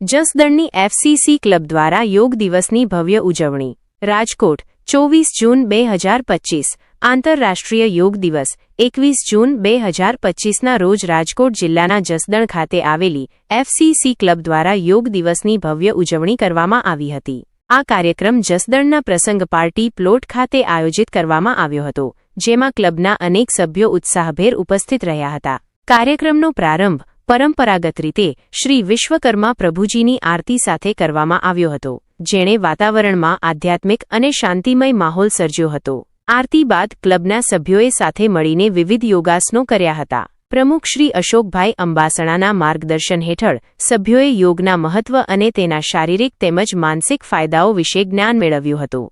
જસદણની FCC club દ્વારા યોગ દિવસની ભવ્ય ઉજવણી. રાજકોટ, ચોવીસ જૂન બે હજાર પચીસ, આંતરરાષ્ટ્રીય યોગ દિવસ, એકવીસ જૂન બે હજાર પચીસના રોજ રાજકોટ જિલ્લાના જસદણ ખાતે આવેલી એફસીસી ક્લબ દ્વારા યોગ દિવસની ભવ્ય ઉજવણી કરવામાં આવી હતી. આ કાર્યક્રમ જસદણના પ્રસંગ પાર્ટી પ્લોટ ખાતે આયોજિત કરવામાં આવ્યો હતો, જેમાં ક્લબના અનેક સભ્યો ઉત્સાહભેર ઉપસ્થિત રહ્યા હતા. કાર્યક્રમનો પ્રારંભ પરંપરાગત રીતે શ્રી વિશ્વકર્મા પ્રભુજીની આરતી સાથે કરવામાં આવ્યો હતો, જેણે વાતાવરણમાં આધ્યાત્મિક અને શાંતિમય માહોલ સર્જ્યો હતો. આરતી બાદ ક્લબના સભ્યોએ સાથે મળીને વિવિધ યોગાસનો કર્યા હતા. પ્રમુખ શ્રી અશોકભાઈ અંબાસણાના માર્ગદર્શન હેઠળ સભ્યોએ યોગના મહત્વ અને તેના શારીરિક તેમજ માનસિક ફાયદાઓ વિશે જ્ઞાન મેળવ્યું હતું.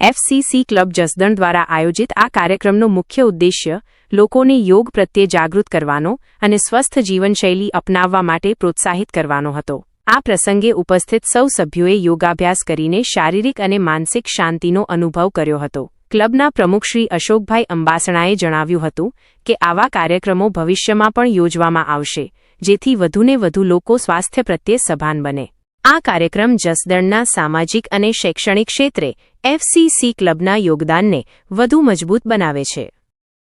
એફસીસી ક્લબ જસદણ દ્વારા આયોજિત આ કાર્યક્રમનો મુખ્ય ઉદ્દેશ્ય લોકોને યોગ પ્રત્યે જાગૃત કરવાનો અને સ્વસ્થ જીવનશૈલી અપનાવવા માટે પ્રોત્સાહિત કરવાનો હતો. આ પ્રસંગે ઉપસ્થિત સૌ સભ્યોએ યોગાભ્યાસ કરીને શારીરિક અને માનસિક શાંતિનો અનુભવ કર્યો હતો. ક્લબના પ્રમુખ શ્રી અશોકભાઈ અંબાસણાએ જણાવ્યું હતું કે આવા કાર્યક્રમો ભવિષ્યમાં પણ યોજવામાં આવશે, જેથી વધુને વધુ લોકો સ્વાસ્થ્ય પ્રત્યે સભાન બને. આ કાર્યક્રમ જસદણના સામાજિક અને શૈક્ષણિક ક્ષેત્રે એફસીસી ક્લબના યોગદાનને વધુ મજબૂત બનાવે છે.